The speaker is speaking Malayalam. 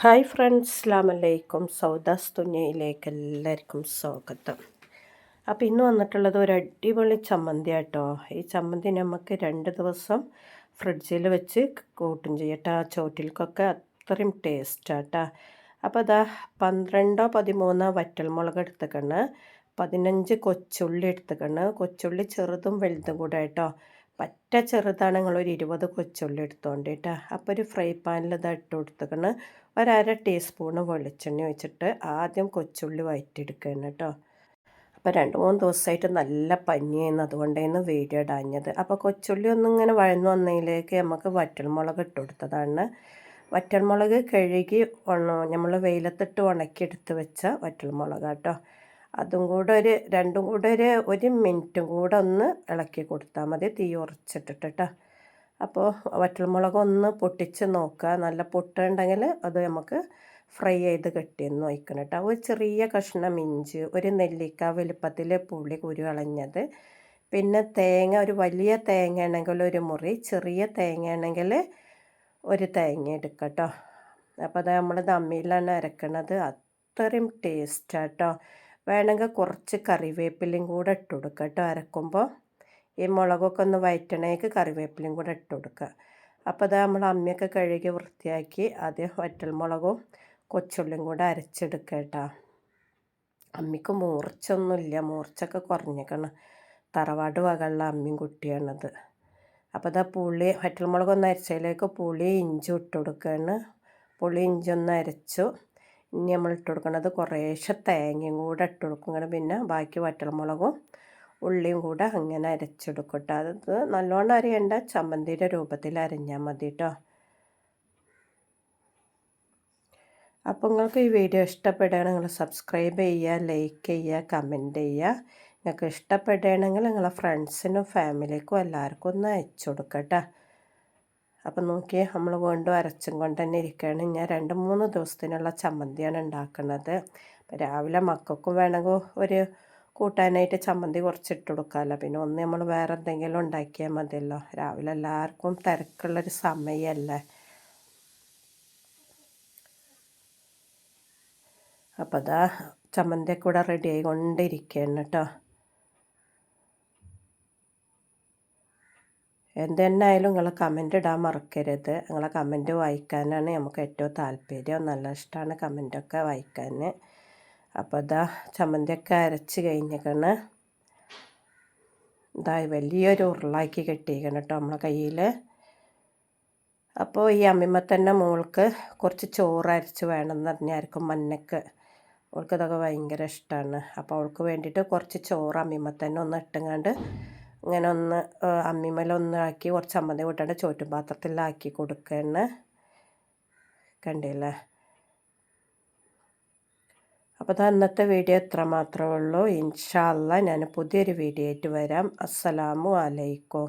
ഹായ് ഫ്രണ്ട്സ് അസ്ലാമലൈക്കും സൗദാസ് തുന്നയിലേക്ക് എല്ലാവർക്കും സ്വാഗതം. അപ്പോൾ ഇന്ന് വന്നിട്ടുള്ളത് ഒരു അടിപൊളി ചമ്മന്തി ആട്ടോ. ഈ ചമ്മന്തി നമുക്ക് രണ്ട് ദിവസം ഫ്രിഡ്ജിൽ വെച്ച് കൂട്ടും ചെയ്യട്ടോ. ആ ചോറ്റിൽക്കൊക്കെ അത്രയും ടേസ്റ്റാട്ടാ അപ്പോൾ അതാ പന്ത്രണ്ടോ പതിമൂന്നോ വറ്റൽമുളക് എടുത്തുക്കണ്. പതിനഞ്ച് കൊച്ചുള്ളി എടുത്തുക്കണ്. കൊച്ചുള്ളി ചെറുതും വലുതും കൂടെ കേട്ടോ പറ്റ ചെറുതാണെങ്കിൽ ഒരു ഇരുപത് കൊച്ചുള്ളി എടുത്തോണ്ട് കേട്ടോ. അപ്പോൾ ഒരു ഫ്രൈ പാനിൽ ഇത് ഇട്ട് കൊടുത്തേക്കണ് ഒരര ടീസ്പൂണ് വെളിച്ചെണ്ണ ഒഴിച്ചിട്ട് ആദ്യം കൊച്ചുള്ളി വയറ്റിയെടുക്കുകയാണ് കേട്ടോ. അപ്പോൾ രണ്ട് മൂന്ന് ദിവസമായിട്ട് നല്ല പനിയായിരുന്നു. അതുകൊണ്ടായിരുന്നു വീഡിയോ ഇടാഞ്ഞത്. അപ്പോൾ കൊച്ചുള്ളി ഒന്നും ഇങ്ങനെ വഴന്നു വന്നതിലേക്ക് നമുക്ക് വറ്റൽമുളക് ഇട്ട് കൊടുത്തതാണ്. വറ്റൽമുളക് കഴുകി നമ്മൾ വെയിലത്തിട്ട് ഉണക്കിയെടുത്ത് വെച്ച വറ്റൽമുളക് കേട്ടോ. അതും കൂടെ ഒരു രണ്ടും കൂടെ ഒരു ഒരു മിനിറ്റും കൂടെ ഒന്ന് ഇളക്കി കൊടുത്താൽ മതി. തീ ഉറച്ചിട്ടിട്ട് കേട്ടോ അപ്പോൾ വറ്റൽമുളക് ഒന്ന് പൊട്ടിച്ച് നോക്കുക നല്ല പൊട്ടുണ്ടെങ്കിൽ അത് നമുക്ക് ഫ്രൈ ചെയ്ത് കെട്ടിയെന്ന് വയ്ക്കണം കേട്ടോ ഒരു ചെറിയ കഷ്ണം ഇഞ്ച് ഒരു നെല്ലിക്ക വലുപ്പത്തിൽ പുളി കുരു കളഞ്ഞത് പിന്നെ തേങ്ങ ഒരു വലിയ തേങ്ങ ആണെങ്കിൽ ഒരു മുറി ചെറിയ തേങ്ങ ആണെങ്കിൽ ഒരു തേങ്ങ എടുക്കട്ടോ അപ്പോൾ അത് നമ്മൾ ദമ്മിയിലാണ് അരക്കണത്. അത്രയും ടേസ്റ്റാട്ടോ വേണമെങ്കിൽ കുറച്ച് കറിവേപ്പിലയും കൂടെ ഇട്ട് കൊടുക്കുക കേട്ടോ. അരക്കുമ്പോൾ ഈ മുളകൊക്കെ ഒന്ന് വയറ്റണേക്ക് കറിവേപ്പിലയും കൂടെ ഇട്ട് കൊടുക്കുക. അപ്പോൾ അത് നമ്മൾ അമ്മയൊക്കെ കഴുകി വൃത്തിയാക്കി ആദ്യം വറ്റൽമുളകും കൊച്ചുള്ളിയും കൂടെ അരച്ചെടുക്കുക കേട്ടോ. അമ്മിക്ക് മൂർച്ചൊന്നുമില്ല മൂർച്ചൊക്കെ കുറഞ്ഞേക്കണം തറവാട് വകയുള്ള അമ്മയും കുട്ടിയാണത്. അപ്പോൾ അതാ പുളി വറ്റൽമുളകൊന്ന് അരച്ചതിലേക്ക് പുളി ഇഞ്ചി ഇട്ട് കൊടുക്കുകയാണ്. പുളി ഇഞ്ചി ഒന്ന് അരച്ചു. ഇനി നമ്മൾ ഇട്ട് കൊടുക്കുന്നത് കുറേശ്ശെ തേങ്ങയും കൂടെ ഇട്ട് കൊടുക്കും. പിന്നെ ബാക്കി വറ്റൽമുളകും ഉള്ളിയും കൂടെ അങ്ങനെ അരച്ചെടുക്കും കേട്ടോ. അത് നല്ലോണം അരിയേണ്ട ചമ്മന്തിയുടെ രൂപത്തിൽ അരിഞ്ഞാൽ മതി കേട്ടോ. അപ്പോൾ നിങ്ങൾക്ക് ഈ വീഡിയോ ഇഷ്ടപ്പെടുകയാണെങ്കിൽ നിങ്ങൾ സബ്സ്ക്രൈബ് ചെയ്യുക ലൈക്ക് ചെയ്യുക കമന്റ് ചെയ്യുക. നിങ്ങൾക്ക് ഇഷ്ടപ്പെടുകയാണെങ്കിൽ നിങ്ങളെ ഫ്രണ്ട്സിനും ഫാമിലിക്കും എല്ലാവർക്കും ഒന്ന് അയച്ചു കൊടുക്കട്ടോ അപ്പം നോക്കി നമ്മൾ വീണ്ടും അരച്ചും കൊണ്ട് തന്നെ ഇരിക്കുകയാണ്. ഞാൻ രണ്ട് മൂന്ന് ദിവസത്തിനുള്ള ചമ്മന്തിയാണ് ഉണ്ടാക്കുന്നത്. രാവിലെ മക്കൾക്കും വേണമെങ്കിൽ ഒരു കൂട്ടാനായിട്ട് ചമ്മന്തി കുറച്ചിട്ട് കൊടുക്കാമല്ലോ. പിന്നെ ഒന്ന് നമ്മൾ വേറെ എന്തെങ്കിലും ഉണ്ടാക്കിയാൽ മതിയല്ലോ. രാവിലെ എല്ലാവർക്കും തിരക്കുള്ളൊരു സമയമല്ലേ. അപ്പോൾ അതാ ചമ്മന്തിയൊക്കെ കൂടെ റെഡി ആയിക്കൊണ്ടിരിക്കുകയാണ് കേട്ടോ. എന്തെന്നായാലും നിങ്ങൾ കമന്റ് ഇടാൻ മറക്കരുത്. നിങ്ങളെ കമന്റ് വായിക്കാനാണ് നമുക്ക് ഏറ്റവും താല്പര്യം. നല്ല ഇഷ്ടമാണ് കമന്റൊക്കെ വായിക്കാൻ അപ്പോൾ ഇതാ ചമ്മന്തിയൊക്കെ അരച്ച് കഴിഞ്ഞേക്കണ്. ഇതാ വലിയൊരു ഉരുളാക്കി കെട്ടിയിരിക്കണം കേട്ടോ നമ്മളെ കയ്യിൽ അപ്പോൾ ഈ അമ്മിമ്മ തന്നെ മോൾക്ക് കുറച്ച് ചോറ് അരച്ച് വേണമെന്ന് പറഞ്ഞായിരിക്കും മഞ്ഞക്ക് അവൾക്ക് ഇതൊക്കെ ഭയങ്കര ഇഷ്ടമാണ് അപ്പോൾ അവൾക്ക് വേണ്ടിയിട്ട് കുറച്ച് ചോറ് അമ്മിമ്മ തന്നെ ഒന്ന് ഇട്ടുങ്ങാണ്ട് ഇങ്ങനെ ഒന്ന് അമ്മിമേലൊന്ന് ആക്കി കുറച്ച് ചമ്മന്തി കൂട്ടാണ്ട് ചോറ്റും പാത്രത്തിലാക്കി കൊടുക്കണ കണ്ടില്ലേ? അപ്പോൾ അന്നത്തെ വീഡിയോ എത്ര മാത്രമേ ഉള്ളൂ. ഇൻഷാല്ല ഞാൻ പുതിയൊരു വീഡിയോ ആയിട്ട് വരാം. അസ്സലാമു അലൈക്കും.